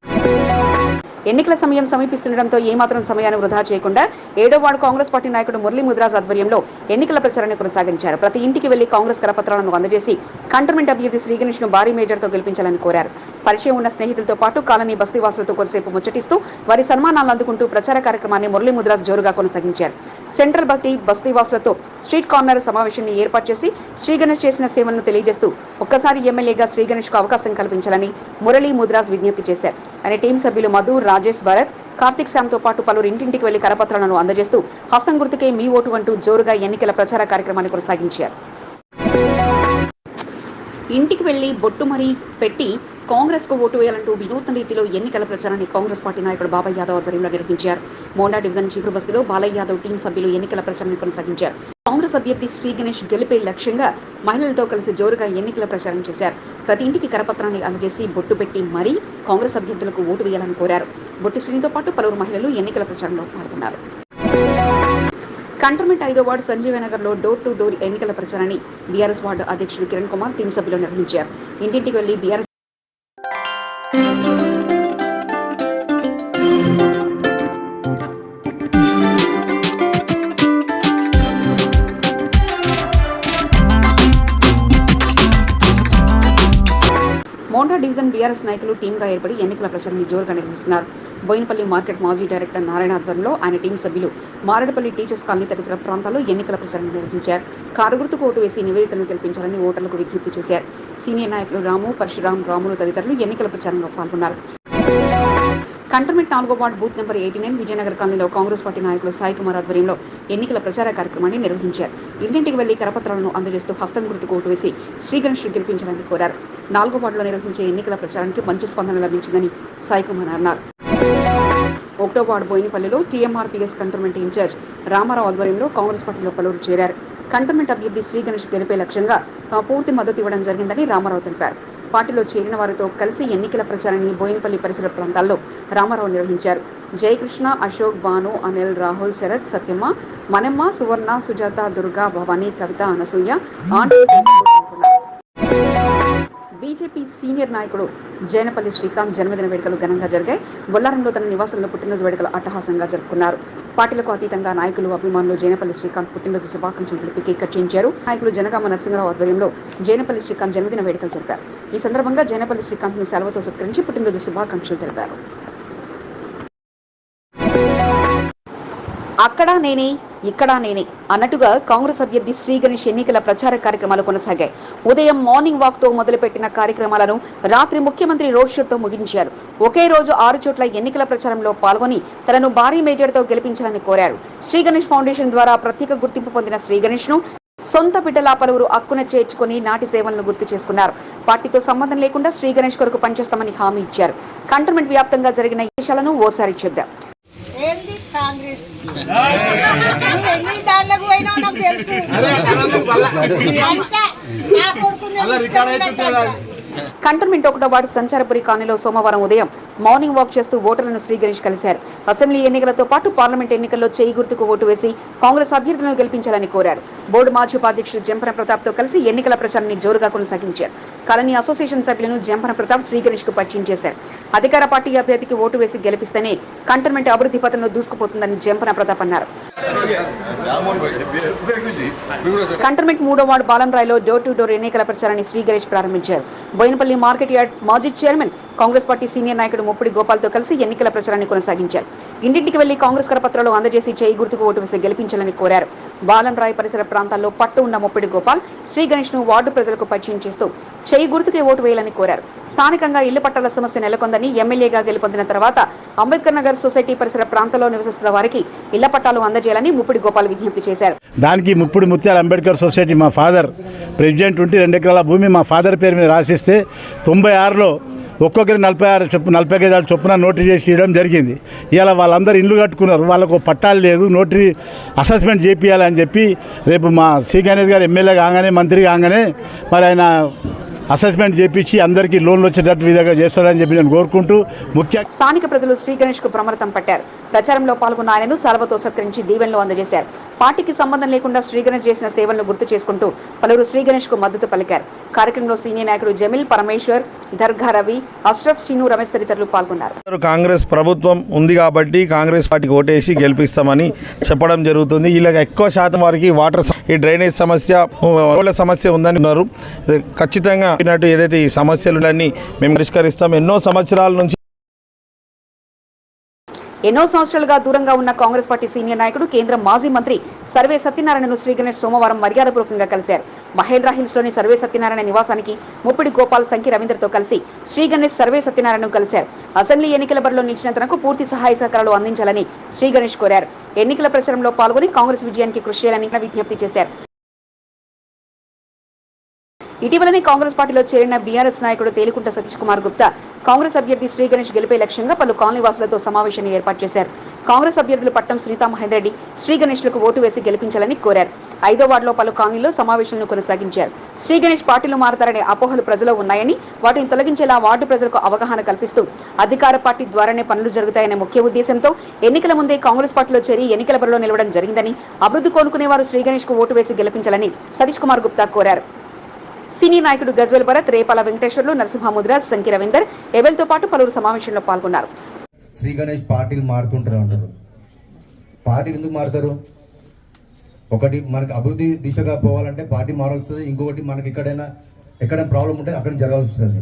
ఎన్నికల సమయం సమీపిస్తుండటంతో ఏమాత్రం సమయాన్ని వృధా చేయకుండా ఏడో వార్డు కాంగ్రెస్ పార్టీ నాయకుడు మురళీ ముద్రాజ్ ఆధ్వర్యంలో ఎన్నికల ప్రచారాన్ని కొనసాగించారు. ప్రతి ఇంటికి వెళ్ళి కాంగ్రెస్ కరపత్రాలను అందజేసి కంటోన్మెంట్ అభ్యర్థి శ్రీ గణేష్ను భారీ మేజర్తో గెలిపించాలని కోరారు. పరిచయం ఉన్న స్నేహితులతో పాటు కాలనీ బస్తీవాసులతో కొద్దిసేపు ముచ్చటిస్తూ వారి సన్మానాలు అందుకుంటూ ప్రచార కార్యక్రమాన్ని మురళీ ముద్రాజ్ జోరుగా కొనసాగించారు. సెంట్రల్ బస్తీ బస్తీవాసులతో స్ట్రీట్ కార్నర్ సమావేశాన్ని ఏర్పాటు చేసి శ్రీగణేష్ చేసిన సేవలను తెలియజేస్తూ ఒక్కసారి ఎమ్మెల్యేగా శ్రీగణేష్కు అవకాశం కల్పించాలని మురళీ ముద్రాజ్ విజ్ఞప్తి చేశారు. ఆయన టీం సభ్యులు మధు రాజేష్ భరత్ కార్తిక్ శ్యామ్తో పాటు పలువురు ఇంటింటికి వెళ్ళి కరపత్రాలను అందజేస్తూ హస్తం గుర్తుకే మీ ఓటు అంటూ జోరుగా ఎన్నికల ప్రచార కార్యక్రమాన్ని కొనసాగించారు. ఇంటికి వెళ్ళి బొట్టు మరీ పెట్టి కాంగ్రెస్కు ఓటు వేయాలంటూ వినూత్న రీతిలో ఎన్నికల ప్రచారాన్ని కాంగ్రెస్ పార్టీ నాయకుడు బాబాయ్ యాదవ్ ఆధ్వర్యంలో నిర్వహించారు. మోండా డివిజన్ చీఫ్ బస్సులో బాలయ్య యాదవ్ టీం సభ్యులు ఎన్నికల ప్రచారాన్ని కొనసాగించారు. కాంగ్రెస్ అభ్యర్థి శ్రీ గణేష్ గెలిపే లక్ష్యంగా మహిళలతో కలిసి జోరుగా ఎన్నికల ప్రచారం చేశారు. ప్రతి ఇంటికి కరపత్రాన్ని అందజేసి బొట్టు పెట్టి మరీ కాంగ్రెస్ అభ్యర్థులకు ఓటు వేయాలని కోరారు. బొట్టి శ్రీనితో పాటు పలువురు మహిళలు ఎన్నికల ప్రచారంలో పాల్గొన్నారు. కంటోన్మెంట్ ఐదో వార్డు సంజీవనగర్లో డోర్ టు డోర్ ఎన్నికల ప్రచారాన్ని బీఆర్ఎస్ వార్డు అధ్యక్షుడు కిరణ్ కుమార్ టీం సభ్యులు నిర్వహించారు. ఇంటింటికి వెళ్ళి బీఆర్ఎస్ డివిజన్ బీఆర్ఎస్ నాయకులు టీంగా ఏర్పడి ఎన్నికల ప్రచారాన్ని జోరుగా నిర్వహిస్తున్నారు. బోయినపల్లి మార్కెట్ మాజీ డైరెక్టర్ నారాయణ ఆధ్వర్యంలో ఆయన టీం సభ్యులు మారేడుపల్లి టీచర్స్ కాలనీ తదితర ప్రాంతాల్లో ఎన్నికల ప్రచారం నిర్వహించారు. కారు గుర్తుకు ఓటు వేసి నివేదికను గెలిపించాలని ఓటర్లకు విజ్ఞప్తి చేశారు. సీనియర్ నాయకులు రాము పరశురాం రాములు తదితరులు ఎన్నికల ప్రచారంలో పాల్గొన్నారు. కంటోన్మెంట్ నాలుగో ward booth number eighty nine Vijayanagar కాలనీలో కాంగ్రెస్ పార్టీ నాయకులు సాయి కుమార్ ఆధ్వర్యంలో ఎన్నికల ప్రచార కార్యక్రమాన్ని నిర్వహించారు. ఇంటింటికి వెళ్ళి కరపత్రాలను అందజేస్తూ హస్తం గుర్తుకు ఓటు వేసి శ్రీగణేష్ గెలిపించాలని కోరారు. నాలుగో వార్డులో నిర్వహించే ఎన్నికల ప్రచారానికి మంచి స్పందన లభించిందని సాయి కుమార్ అన్నారు. ఒకటో వార్డు బోయినపల్లిలో టీఎంఆర్పీఎస్ కంటోన్మెంట్ ఇన్ఛార్జ్ రామారావు ఆధ్వర్యంలో కాంగ్రెస్ పార్టీలో పలువురు చేరారు. కంటోన్మెంట్ అభ్యర్థి శ్రీగణేష్ గెలిపే లక్ష్యంగా తమ పూర్తి మద్దతు ఇవ్వడం జరిగిందని రామారావు తెలిపారు. పార్టీలో చేరిన వారితో కలిసి ఎన్నికల ప్రచారాన్ని బోయినపల్లి పరిసర ప్రాంతాల్లో రామారావు నిర్వహించారు. జయకృష్ణ అశోక్ భాను అనిల్ రాహుల్ శరత్ సత్యమ్మ మనమ్మ సువర్ణ సుజాత దుర్గా భవానీ కవిత అనసూయ ఆంటో బీజేపీ సీనియర్ నాయకుడు జైనపల్లి శ్రీకాంత్ జన్మదిన వేడుకలు ఘనంగా జరిగాయి. బొల్లారంలో తన నివాసంలో పుట్టినరోజు వేడుకలు అట్టహాసంగా జరుపుకున్నారు. పార్టీలకు అతీతంగా నాయకులు అభిమానులు జైనపల్లి శ్రీకాంత్ పుట్టినరోజు శుభాకాంక్షలు తెలిపి కేక్ కట్ చేయించారు. నాయకులు జనగామ నరసింహరావు ఆధ్వర్యంలో జైనపల్లి శ్రీకాంత్ జన్మదిన వేడుకలు జరిపారు. ఈ సందర్భంగా జైనపల్లి శ్రీకాంత్ని సెలవుతో సత్కరించి పుట్టినరోజు శుభాకాంక్షలు తెలిపారు. అక్కడా నేనే ఇక్కడా నేనే అన్నట్టుగా కాంగ్రెస్ అభ్యర్థి శ్రీ గణేష్ ఎన్నికల ప్రచార కార్యక్రమాలు కొనసాగాయి. ఉదయం మార్నింగ్ వాక్తో మొదలుపెట్టిన కార్యక్రమాలను రాత్రి ముఖ్యమంత్రి రోడ్ షోతో ముగించారు. ఒకే రోజు ఆరు చోట్ల ఎన్నికల ప్రచారంలో పాల్గొని తనను భారీ మేజర్తో గెలిపించాలని కోరారు. శ్రీ గణేష్ ఫౌండేషన్ ద్వారా ప్రత్యేక గుర్తింపు పొందిన శ్రీ గణేష్ను సొంత బిడ్డలా పలువురు అక్కున చేర్చుకుని నాటి సేవలను గుర్తు చేసుకున్నారు. పార్టీతో సంబంధం లేకుండా శ్రీ గణేష్ కొరకు పనిచేస్తామని హామీ ఇచ్చారు. కంటోన్మెంట్ వ్యాప్తంగా జరిగిన విషయాలను ఓసారి చూద్దాం. కాంగ్రెస్. ఎన్ని దాంట్లోకి పోయినావు నాకు తెలుసు. నా కొడుకు నేను ఇష్టం ఉన్నట్టు కంటోన్మెంట్ ఒకటో వార్డు సంచారపురి కాలనీలో సోమవారం ఉదయం మార్నింగ్ వాక్ చేస్తూ ఓటర్లను శ్రీగణేష్ కలిశారు. అసెంబ్లీ ఎన్నికలతో పాటు పార్లమెంట్ ఎన్నికల్లో చేయి గుర్తుకు ఓటు వేసి కాంగ్రెస్ అభ్యర్థులను గెలిపించాలని కోరారు. బోర్డు మాజీ ఉపాధ్యక్షుడు జంపన ప్రతాప్తో కలిసి ఎన్నికల ప్రచారాన్ని జోరుగా కొనసాగించారు. కాలనీ అసోసియేషన్ సభ్యులను జంపన ప్రతాప్ శ్రీ కు పరిచయం చేశారు. అధికార పార్టీ అభ్యర్థికి ఓటు వేసి గెలిపిస్తేనే కంటోన్మెంట్ అభివృద్ధి పథంలో దూసుకుపోతుందని జంపన ప్రతాప్ అన్నారు. కంటోన్మెంట్ మూడో వార్డు బాలంరాయ్లో డోర్ టు డోర్ ఎన్నికల ప్రచారాన్ని శ్రీగణేష్ ప్రారంభించారు. బోయినపల్లి మార్కెట్ యార్డ్ మాజీ చైర్మన్ కాంగ్రెస్ పార్టీ సీనియర్ నాయకుడు ముప్పిడి గోపాల్తో కలిసి ఎన్నికల ప్రచారాన్ని కొనసాగించారు. ఇంటింటికి వెళ్ళి కాంగ్రెస్ కరపత్రాలు అందజేసి చేయి గుర్తుకు ఓటు వేసి గెలిపించాలని కోరారు. బాలంరాయ్ పరిసర ప్రాంతాల్లో పట్టు ఉన్న ముప్పిడి గోపాల్ శ్రీ గణేష్ను వార్డు ప్రజలకు పరిచయం చేస్తూ చేయి గుర్తుకే ఓటు వేయాలని కోరారు. స్థానికంగా ఇళ్ళ పట్టాల సమస్య నెలకొందని ఎమ్మెల్యేగా గెలుపొందిన తర్వాత అంబేద్కర్ నగర్ సొసైటీ పరిసర ప్రాంతాల్లో నివసిస్తున్న వారికి ఇళ్ళ పట్టాలు అందజేయాలని ముప్పిడి గోపాల్ విజ్ఞప్తి చేశారు. దానికి ముప్పుడు ముత్యాల అంబేద్కర్ సొసైటీ మా ఫాదర్. ప్రెసిడెంట్ ఉంటే రెండు ఎకరాల భూమి మా ఫాదర్ పేరు మీద రాసిస్తే తొంభై ఆరులో ఒక్కొక్కరి నలభై ఆరు చొప్పు నలభై గజాల చొప్పున నోటరీ చేసి ఇవ్వడం జరిగింది. ఇలా వాళ్ళందరూ ఇల్లు కట్టుకున్నారు. వాళ్ళకు పట్టాలు లేదు. నోటరీ అసెస్మెంట్ చేపియాలని చెప్పి రేపు మా సి గణేష్ గారు ఎమ్మెల్యే కాగానే మంత్రి కాగానే మరి ఆయన అసెస్మెంట్ చేపించి అందరికీ లోన్లు వచ్చేటట్టు విధంగా చేస్తాడని చెప్పి నేను కోరుకుంటూ ముఖ్య స్థానిక ప్రజలు శ్రీ గణేష్కు ప్రమరతం పట్టారు. ప్రచారంలో పాల్గొన్న ఆయనను సాల్వతో సత్కరించి దీవెనలు అందజేశారు. పార్టీకి సంబంధం లేకుండా శ్రీ గణేష్ చేసిన సేవలను గుర్తు చేసుకుంటూ పలువురు శ్రీ గణేష్కు మద్దతు పలికారు. కార్యక్రమంలో సీనియర్ నాయకుడు జమీల్ పరమేశ్వర్ దర్గా రవి అష్రఫ్ శ్రీను రమేష్ తదితరులు పాల్గొన్నారు. కాంగ్రెస్ ప్రభుత్వం ఉంది కాబట్టి కాంగ్రెస్ పార్టీకి ఓటేసి గెలిపిస్తామని చెప్పడం జరుగుతుంది. ఇలా ఎక్కువ శాతం వారికి వాటర్ ఈ డ్రైనేజ్ సమస్య రోడ్ల సమస్య ఉందని ఉన్నారు ఖచ్చితంగా చెప్పినట్టు ఏదైతే ఈ సమస్యలన్నీ మేము పరిష్కరిస్తాం ఎన్నో సంవత్సరాల నుంచి ఎన్నో సంవత్సరాలుగా దూరంగా ఉన్న కాంగ్రెస్ పార్టీ సీనియర్ నాయకుడు కేంద్ర మాజీ మంత్రి సర్వే సత్యనారాయణను శ్రీ గణేష్ సోమవారం మర్యాదపూర్వకంగా కలిశారు. మహేంద్ర హిల్స్లోని సర్వే సత్యనారాయణ నివాసానికి ముప్పిడి గోపాల్ సంఖ్య రవీంద్రతో కలిసి శ్రీ గణేష్ సర్వే సత్యనారాయణను కలిశారు. అసెంబ్లీ ఎన్నికల బరిలో నిలిచిన తనకు పూర్తి సహాయ సహకారాలు అందించాలని శ్రీ గణేష్ కోరారు. ఎన్నికల ప్రచారంలో పాల్గొని కాంగ్రెస్ విజయానికి కృషి చేయాలని విజ్ఞప్తి చేశారు. ఇటీవలనే కాంగ్రెస్ పార్టీలో చేరిన బీఆర్ఎస్ నాయకుడు తేలికుంట సతీష్ కుమార్ గుప్తా కాంగ్రెస్ అభ్యర్థి శ్రీ గణేష్ గెలిపే లక్ష్యంగా పలు కాలనీ వాసులతో సమావేశాన్ని ఏర్పాటు చేశారు. కాంగ్రెస్ అభ్యర్థులు పట్టం సునీతా మహేందర్రెడ్డి శ్రీ గణేష్లకు ఓటు వేసి గెలిపించాలని కోరారు. ఐదో వార్డులో పలు కాలనీల్లో సమావేశాలను కొనసాగించారు. శ్రీ గణేష్ పార్టీలు మారతారనే అపోహలు ప్రజలో ఉన్నాయని వాటిని తొలగించేలా వార్డు ప్రజలకు అవగాహన కల్పిస్తూ అధికార పార్టీ ద్వారానే పనులు జరుగుతాయనే ముఖ్య ఉద్దేశంతో ఎన్నికల ముందే కాంగ్రెస్ పార్టీలో చేరి ఎన్నికల బరిలో నిలవడం జరిగిందని అభివృద్ధి కోరుకునేవారు శ్రీ గణేష్కు ఓటు వేసి గెలిపించాలని సతీష్ కుమార్ గుప్తా కోరారు. సినీ నాయకుడు గజ్వల్ భరత్ రేపాల వెంకటేశ్వర్లు నరసింహముద్ర సంకి రవీందర్ ఎవెల్తో పాటు పలువురు సమావేశంలో పాల్గొన్నారు. శ్రీ గణేష్ పార్టీలు మారుతుంటారు అంటారు. పార్టీలు ఎందుకు మారుతారు? ఒకటి మనకి అభివృద్ధి దిశగా పోవాలంటే పార్టీ మారాల్సి ఇంకొకటి మనకి ఎక్కడైనా ఎక్కడైనా ప్రాబ్లం ఉంటే అక్కడ జరగాల్సి వస్తుంది.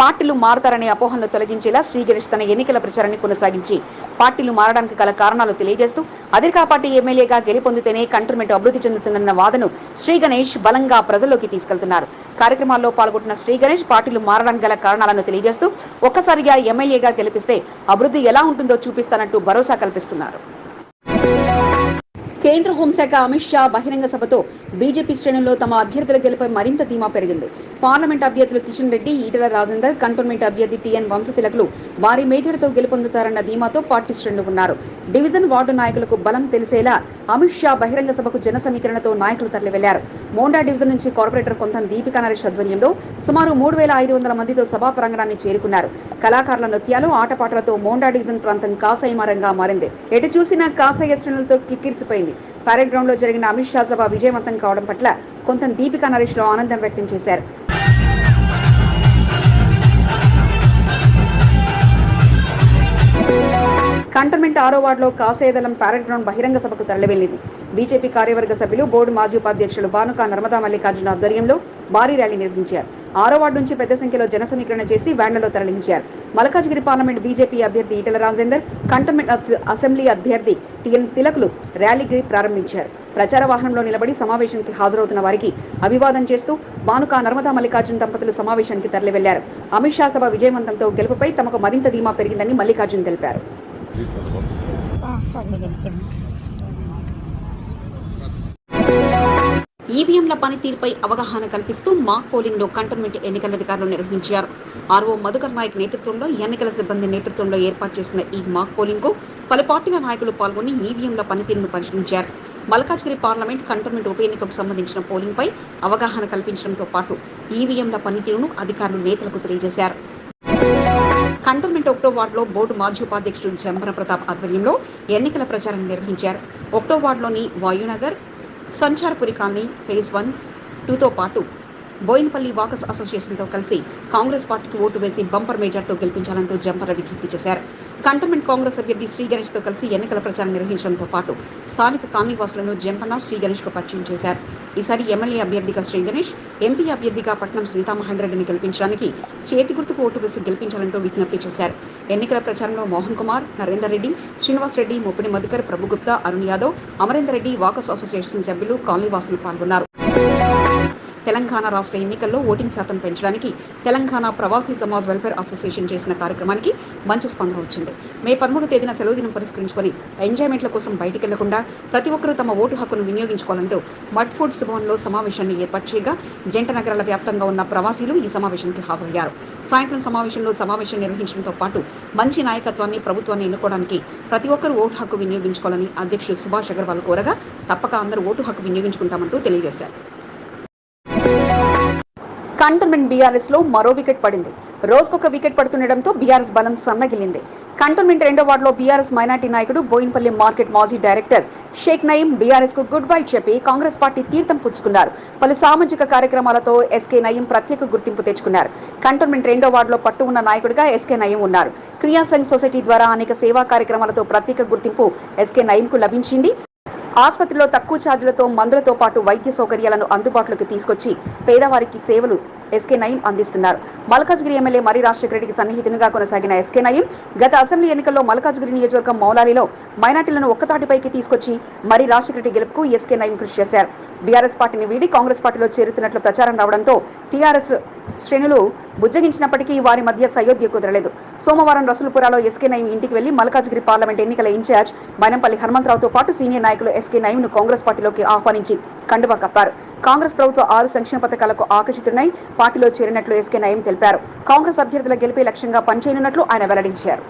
పార్టీలు మారతారనే అపోహలను తొలగించేలా శ్రీ గణేష్ తన ఎన్నికల ప్రచారాన్ని కొనసాగించి పార్టీలు మారడానికి గల కారణాలు తెలియజేస్తూ అధికార పార్టీ ఎమ్మెల్యేగా గెలుపొందితేనే కంటోన్మెంట్ అభివృద్ధి చెందుతుందన్న వాదను శ్రీ గణేష్ బలంగా ప్రజల్లోకి తీసుకెళ్తున్నారు. కార్యక్రమాల్లో పాల్గొంటున్న శ్రీ గణేష్ పార్టీలు మారడానికి గల కారణాలను తెలియజేస్తూ ఒక్కసారిగా ఎమ్మెల్యేగా గెలిపిస్తే అభివృద్ధి ఎలా ఉంటుందో చూపిస్తానంటూ భరోసా కల్పిస్తున్నారు. కేంద్ర హోంశాఖ అమిత్ షా బహిరంగ సభతో బీజేపీ శ్రేణుల్లో తమ అభ్యర్థుల గెలుపై మరింత ధీమా పెరిగింది. పార్లమెంట్ అభ్యర్థులు కిషన్ రెడ్డి ఈటల రాజేందర్ కంటోన్మెంట్ అభ్యర్థి టిఎన్ వంశతిలకులు భారీ మేజర్తో గెలుపొందుతారన్న ధీమాతో పార్టీ శ్రేణులు ఉన్నారు. డివిజన్ వార్డు నాయకులకు బలం తెలిసేలా అమిత్ షా బహిరంగ సభకు జన సమీకరణతో నాయకులు తరలివెళ్ళారు. మోండా డివిజన్ నుంచి కార్పొరేటర్ కొంత దీపికా నరేష్ ఆధ్వర్యంలో సుమారు మూడు వేల ఐదు వందల మందితో సభా ప్రాంగణాన్ని చేరుకున్నారు. కళాకారుల నృత్యాలు ఆటపాటలతో మోండా డివిజన్ ప్రాంతం కాసయమరంగా మారింది. ఎటు చూసినా కాసాయ శ్రేణులతో కిక్కిరిసిపోయింది. పరేడ్ గ్రౌండ్లో జరిగిన అమిత్ షా సభ విజయవంతం కావడం పట్ల కొంత దీపికా నరేష్లో ఆనందం వ్యక్తం చేశారు. కంటర్మెంట్ ఆరో వార్డులో కాసేదలం ప్యారెడ్ గ్రౌండ్ బహిరంగ సభకు తరలివెళ్ళింది బీజేపీ కార్యవర్గ సభ్యులు బోర్డు మాజీ ఉపాధ్యక్షులు బానుక నర్మదా మల్లికార్జున ఆధ్వర్యంలో భారీ ర్యాలీ నిర్వహించారు. ఆరో వార్డు నుంచి పెద్ద సంఖ్యలో జన సమీకరణ చేసి వ్యాన్లలో తరలించారు. మల్కాజ్గిరి పార్లమెంట్ బీజేపీ అభ్యర్థి ఈటల రాజేందర్ కంటోన్మెంట్ అస్- అసెంబ్లీ అభ్యర్థి టిఎన్ తిలకులు ర్యాలీకి ప్రారంభించారు. ప్రచార వాహనంలో నిలబడి సమావేశానికి హాజరవుతున్న వారికి అభివాదం చేస్తూ బానుక నర్మదా మల్లికార్జున దంపతులు సమావేశానికి తరలి వెళ్ళారు అమిత్ షా సభ విజయవంతంతో గెలుపుపై తమకు మరింత ధీమా పెరిగిందని మల్లికార్జున్ తెలిపారు. ఈవీఎంల పనితీరుపై అవగాహన కల్పిస్తూ మాక్ పోలింగ్లో కంటోన్మెంట్ ఎన్నికల అధికారులు నిర్వహించారు. ఆర్ఓ మధుకర్ నాయక్ నేతృత్వంలో ఎన్నికల సిబ్బంది నేతృత్వంలో ఏర్పాటు చేసిన ఈ మాక్ పోలింగ్కు పలు పార్టీల నాయకులు పాల్గొని ఈవీఎంల పనితీరును పరిశీలించారు. మల్కాజ్గిరి పార్లమెంట్ కంటోన్మెంట్ ఉప ఎన్నికకు సంబంధించిన పోలింగ్ పై అవగాహన కల్పించడంతో పాటు ఈవీఎంల పనితీరును అధికారులు నేతలకు తెలియజేశారు. కంటోన్మెంట్ ఒకటో వార్డులో బోర్డు మాజీ ఉపాధ్యక్షుడు జంబర ప్రతాప్ ఆధ్వర్యంలో ఎన్నికల ప్రచారం నిర్వహించారు. ఒకటో వార్డులోని Vayunagar Sancharapuri colony phase one టూతో పాటు బోయినపల్లి వాకస్ అసోసియేషన్తో కలిసి కాంగ్రెస్ పార్టీకి ఓటు వేసి బంపర్ మేజర్తో గెలిపించాలంటూ జంపర కీర్తి చేశారు. కంటోన్మెంట్ కాంగ్రెస్ అభ్యర్థి శ్రీ గణేష్తో కలిసి ఎన్నికల ప్రచారం నిర్వహించడంతో పాటు స్థానిక కాలనీవాసులను జంపన్న శ్రీ గణేష్కు పరిచయం చేశారు. ఈసారి ఎమ్మెల్యే అభ్యర్థిగా శ్రీ గణేష్ ఎంపీ అభ్యర్థిగా పట్నం సునీతా రెడ్డిని గెలిపించడానికి చేతి గుర్తుకు ఓటు వేసి గెలిపించాలంటూ విజ్ఞప్తి చేశారు. ఎన్నికల ప్రచారంలో మోహన్ కుమార్ నరేందర్ రెడ్డి శ్రీనివాస్ రెడ్డి ముప్పిడి మధుకర్ ప్రభుగుప్తా అరుణ్ యాదవ్ అమరేందర్ రెడ్డి వాకస్ అసోసియేషన్ సభ్యులు కాలనీవాసులు పాల్గొన్నారు. తెలంగాణ రాష్ట్ర ఎన్నికల్లో ఓటింగ్ శాతం పెంచడానికి తెలంగాణ ప్రవాసీ సమాజ్ వెల్ఫేర్ అసోసియేషన్ చేసిన కార్యక్రమానికి మంచి స్పందన వచ్చింది. మే పదమూడు తేదీన సెలవు దినం పురస్కరించుకొని ఎంజాయ్మెంట్ల కోసం బయటికి వెళ్ళకుండా ప్రతి ఒక్కరూ తమ ఓటు హక్కును వినియోగించుకోవాలంటూ మడ్ ఫుడ్ భవన్లో సమావేశాన్ని ఏర్పాటు చేయగా జంట నగరాల వ్యాప్తంగా ఉన్న ప్రవాసీలు ఈ సమావేశానికి హాజరయ్యారు. సాయంత్రం సమావేశంలో సమావేశం నిర్వహించడంతో పాటు మంచి నాయకత్వాన్ని ప్రభుత్వాన్ని ఎన్నుకోవడానికి ప్రతి ఒక్కరూ ఓటు హక్కు వినియోగించుకోవాలని అధ్యక్షుడు సుభాష్ అగర్వాల్ కోరగా తప్పక అందరూ ఓటు హక్కు వినియోగించుకుంటామంటూ తెలియజేశారు. కంటోన్మెంట్ బీఆర్ఎస్లో మరో వికెట్ పడింది. రోజుకొక వికెట్ పడుతుండటంతో బీఆర్ఎస్ బలం సన్నగిలింది. కంటోన్మెంట్ రెండో వార్డులో బీఆర్ఎస్ మైనార్టీ నాయకుడు బోయిన్పల్లి మార్కెట్ మాజీ డైరెక్టర్ షేక్ నయీం బీఆర్ఎస్కు గుడ్ బై చెప్పి కాంగ్రెస్ పార్టీ తీర్థం పుచ్చుకున్నారు. పలు సామాజిక కార్యక్రమాలతో ఎస్కే నయీం ప్రత్యేక గుర్తింపు తెచ్చుకున్నారు. కంటోన్మెంట్ రెండో వార్డులో పట్టు ఉన్న నాయకుడిగా ఎస్కే నయీం ఉన్నారు. క్రియా సంఘ్ సొసైటీ ద్వారా అనేక సేవా కార్యక్రమాలతో ప్రత్యేక గుర్తింపు ఎస్కే నయీంకు లభించింది. ఆసుపత్రిలో తక్కువ ఛార్జీలతో మందులతో పాటు వైద్య సౌకర్యాలను అందుబాటులోకి తీసుకొచ్చి పేదవారికి సేవలు ఎస్కే నయీం అందిస్తున్నారు. మల్కాజ్గిరి ఎమ్మెల్యే మరి రాజశేఖర రెడ్డికి సన్నిహితునిగా కొనసాగిన ఎస్కే నయీం గత అసెంబ్లీ ఎన్నికల్లో మల్కాజ్గిరి నియోజకవర్గం మౌలాలిలో మైనార్టీలను ఒక్కతాటిపైకి తీసుకొచ్చి మరి రాజశేఖర రెడ్డి గెలుపుకు ఎస్కే నయీం కృషి చేశారు. బీఆర్ఎస్ పార్టీని వీడి కాంగ్రెస్ పార్టీలో చేరుతున్నట్లు ప్రచారం రావడంతో టీఆర్ఎస్ శ్రేణులు బుజ్జగించినప్పటికీ వారి మధ్య సయోధ్య కుదరలేదు. సోమవారం రసూలుపురాలో ఎస్కే నయీం ఇంటికి వెళ్ళి మల్కాజ్గిరి పార్లమెంట్ ఎన్నికల ఇన్ఛార్జ్ మైనంపల్లి హనుమంతరావుతో పాటు సీనియర్ నాయకులు ఎస్కే నయీంను కాంగ్రెస్ పార్టీలోకి ఆహ్వానించి కండువా కప్పారు. కాంగ్రెస్ ప్రభుత్వ ఆరు సంక్షేమ పథకాలకు ఆకర్షితున్నై పార్టీలో చేరినట్లు ఎస్కే నయం తెలిపారు. కాంగ్రెస్ అభ్యర్థుల గెలిపే లక్ష్యంగా పనిచేయనున్నట్లు ఆయన వెల్లడించారు.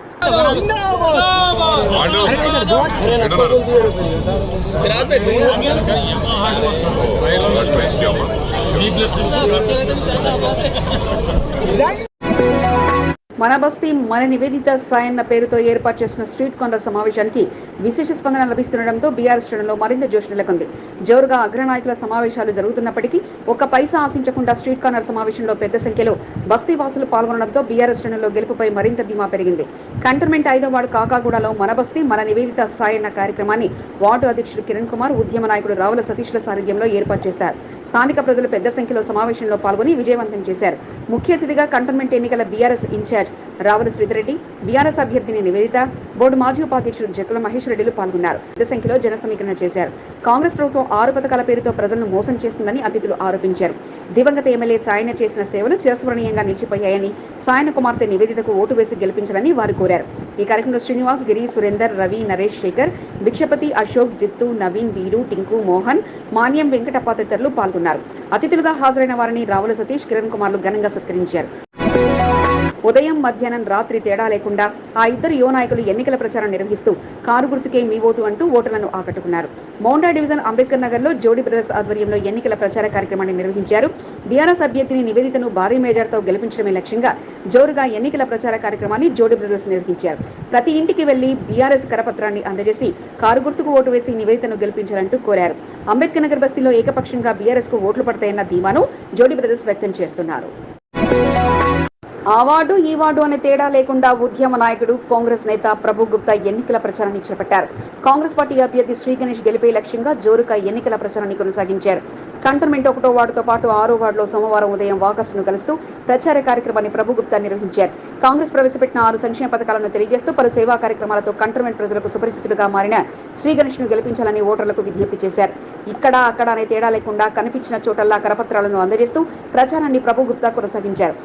మన బస్తీ మన నివేదిత సాయన్న పేరుతో ఏర్పాటు చేసిన స్ట్రీట్ కార్నర్ సమావేశానికి విశేష స్పందన లభిస్తుండటంతో బీఆర్ఎస్ శ్రేణుల్లో మరింత జోష్ నెలకొంది. జోరుగా అగ్రనాయకుల సమావేశాలు జరుగుతున్నప్పటికీ ఒక్క పైసా ఆశించకుండా స్ట్రీట్ కార్నర్ సమావేశంలో పెద్ద సంఖ్యలో బస్తీ వాసులు పాల్గొనడంతో బీఆర్ఎస్ శ్రేణుల్లో గెలుపుపై మరింత ధీమా పెరిగింది. కంటోన్మెంట్ ఐదో వార్డు కాకాగూడలో మన బస్తీ మన నివేదిత సాయన్న కార్యక్రమాన్ని వార్డు అధ్యక్షుడు కిరణ్ కుమార్ ఉద్యమ నాయకుడు రావుల సతీష్ల సారథ్యంలో ఏర్పాటు చేస్తారు స్థానిక ప్రజలు పెద్ద సంఖ్యలో సమావేశంలో పాల్గొని విజయవంతం చేశారు. ముఖ్య అతిథిగా కంటోన్మెంట్ ఎన్నికల BRS in-charge Ravula Sridhar Reddy BRS అభ్యర్థిని నివేదిత బోర్డు మాజీ ఉపాధ్యక్షుడు జక్కుల మహేష్ రెడ్డిలు పాల్గొన్నారు. పెద్ద సంఖ్యలో జన సమీకరణ చేశారు. కాంగ్రెస్ ప్రభుత్వం ఆరు పథకాల పేరుతో ప్రజలను మోసం చేస్తుందని అతిథులు ఆరోపించారు. దివంగత ఎమ్మెల్యే సాయన చేసిన సేవలు చిరస్మరణీయంగా నిలిచిపోయాయని సాయన కుమార్తె నివేదితకు ఓటు వేసి గెలిపించాలని వారు కోరారు. ఈ కార్యక్రమంలో శ్రీనివాస్ గిరి సురేందర్ రవి నరేష్ శేఖర్ భిక్షపతి అశోక్ జిత్తు నవీన్ వీరు టింకు మోహన్ మాన్యం వెంకటప్ప తదితరులు పాల్గొన్నారు. అతిథులుగా హాజరైన వారిని రావుల సతీష్ కిరణ్ కుమార్లు ఘనంగా సత్కరించారు. ఉదయం మధ్యాహ్నం రాత్రి తేడా లేకుండా ఆ ఇద్దరు యువ నాయకులు ఎన్నికల ప్రచారం నిర్వహిస్తూ కారు గుర్తుకే మీ ఓటు అంటూ ఓటర్లను ఆకట్టుకున్నారు. మౌండా డివిజన్ అంబేద్కర్ నగర్లో జోడి బ్రదర్స్ ఆధ్వర్యంలో ఎన్నికల ప్రచార కార్యక్రమాన్ని నిర్వహించారు. బీఆర్ఎస్ అభ్యర్థిని నివేదితను భారీ మేజర్తో గెలిపించడమే లక్ష్యంగా జోరుగా ఎన్నికల ప్రచార కార్యక్రమాన్ని జోడి బ్రదర్స్ నిర్వహించారు. ప్రతి ఇంటికి వెళ్ళి బీఆర్ఎస్ కరపత్రాన్ని అందజేసి కారు గుర్తుకు ఓటు వేసి నివేదితను గెలిపించాలంటూ కోరారు. అంబేద్కర్ నగర్ బస్తీలో ఏకపక్షంగా బీఆర్ఎస్కు ఓట్లు పడతాయన్న ధీమాను జోడి బ్రదర్స్ వ్యక్తం చేస్తున్నారు. ఆ వార్డు ఈ వార్డు అనే తేడా లేకుండా ఉద్యమ నాయకుడు కాంగ్రెస్ నేత ప్రభు గుప్తా ఎన్నికల ప్రచారాన్ని చేపట్టారు. కాంగ్రెస్ పార్టీ అభ్యర్థి శ్రీ గణేష్ గెలిపే లక్ష్యంగా జోరుగా ఎన్నికల ప్రచారాన్ని కొనసాగించారు. కంటోన్మెంట్ ఒకటో వార్డుతో పాటు ఆరో వార్డులో సోమవారం ఉదయం వాకర్స్ను కలుస్తూ ప్రచార కార్యక్రమాన్ని ప్రభు గుప్తా నిర్వహించారు. కాంగ్రెస్ ప్రవేశపెట్టిన ఆరు సంక్షేమ పథకాలను తెలియజేస్తూ పలు సేవా కార్యక్రమాలతో కంటోన్మెంట్ ప్రజలకు సుపరిచితుడుగా మారిన శ్రీ గణేష్ను గెలిపించాలని ఓటర్లకు విజ్ఞప్తి చేశారు. ఇక్కడ అక్కడ అనే తేడా లేకుండా కనిపించిన చోటల్లా కరపత్రాలను అందజేస్తూ ప్రచారాన్ని ప్రభు గుప్తా కొనసాగించారు.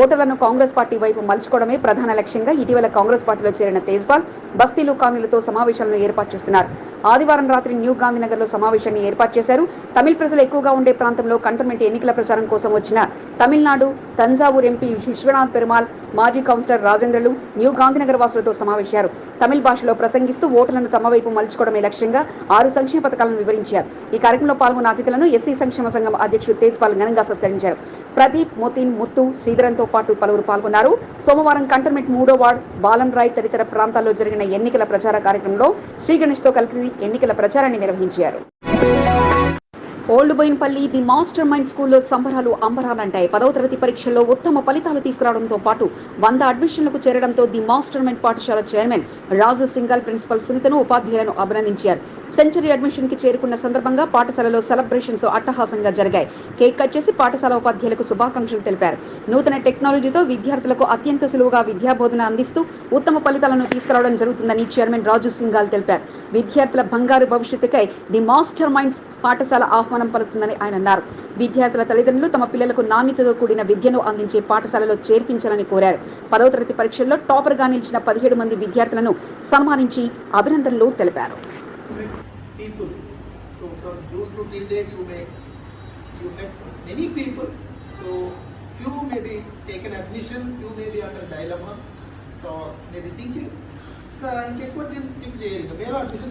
ఓటర్లను కాంగ్రెస్ పార్టీ వైపు మలుచుకోవడమే ప్రధాన లక్ష్యంగా ఇటీవల కాంగ్రెస్ పార్టీలో చేరిన తేజ్పాల్ బస్తీలు కాలనీలతో సమావేశాలను ఏర్పాటు చేస్తున్నారు. ఆదివారం రాత్రి న్యూ గాంధీనగర్లో సమావేశాన్ని ఏర్పాటు చేశారు. తమిళ ప్రజలు ఎక్కువగా ఉండే ప్రాంతంలో కంటోన్మెంట్ ఎన్నికల ప్రచారం కోసం వచ్చిన తమిళనాడు తంజావూర్ ఎంపీ విశ్వనాథ్ పెరుమాల్ మాజీ కౌన్సిలర్ రాజేంద్రలు న్యూ గాంధీనగర్ వాసులతో సమావేశారు. తమిళ భాషలో ప్రసంగిస్తూ ఓటర్లను తమ వైపు మలుచుకోవడమే లక్ష్యంగా ఆరు సంక్షేమ పథకాలను వివరించారు. ఈ కార్యక్రమంలో పాల్గొన్న అతిథులను ఎస్సీ సంక్షేమ సంఘం అధ్యక్షుడు తేజ్పాల్ ఘనంగా సత్కరించారు. ప్రదీప్ మోతిన్ ముత్తు శ్రీధరన్తో పాటు పలువురు పాల్గొన్నారు. సోమవారం కంటర్మెంట్ మూడో వార్డ్ బాలం రాయ్ తదితర ప్రాంతాల్లో జరిగిన ఎన్నికల ప్రచార కార్యక్రమంలో శ్రీ గణేష్తో కలిసి ఎన్నికల ప్రచారాన్ని నిర్వహించారు. Old Boinpally the master mind స్కూల్లో సంబరాలు అంబరాలంటాయి. పదవ తరగతి పరీక్షల్లో ఉత్తమ ఫలితాలు తీసుకురావడంతో పాటు వంద అడ్మిషన్లకు చేరడంతో ది మాస్టర్ మైండ్ పాఠశాల చైర్మన్ రాజు సింగల్ ప్రిన్సిపల్ సునీతను ఉపాధ్యాయులను అభినందించారు. సెంచరీ అడ్మిషన్కి చేరుకున్న సందర్భంగా పాఠశాలలో సెలబ్రేషన్స్ అట్టహాసంగా జరిగాయి. కేక్ కట్ చేసి పాఠశాల ఉపాధ్యాయులకు శుభాకాంక్షలు తెలిపారు. నూతన టెక్నాలజీతో విద్యార్థులకు అత్యంత సులువుగా విద్యాబోధన అందిస్తూ ఉత్తమ ఫలితాలను తీసుకురావడం జరుగుతుందని చైర్మన్ రాజు సింగాల్ తెలిపారు. విద్యార్థుల బంగారు భవిష్యత్తుకై ది మాస్టర్ మైండ్స్ పాఠశాల ఆహ్వానం పలుకుతుందని ఆయన అన్నారు విద్యార్థుల తల్లిదండ్రులు తమ పిల్లలకు నాణ్యతతో కూడిన విద్యను అందించే పాఠశాలలో చేర్పించాలని కోరారు పదవ తరగతి పరీక్షల్లో టాపర్గా నిలిచిన పదిహేడు మంది విద్యార్థులను సన్మానించి అభినందనలు తెలిపారు few may be taken admission, few may be under dilemma. So maybe thinking. ఇంకా ఇంకెక్కువ థింక్ చేయరు ఇంకా వేరే అడ్మిషన్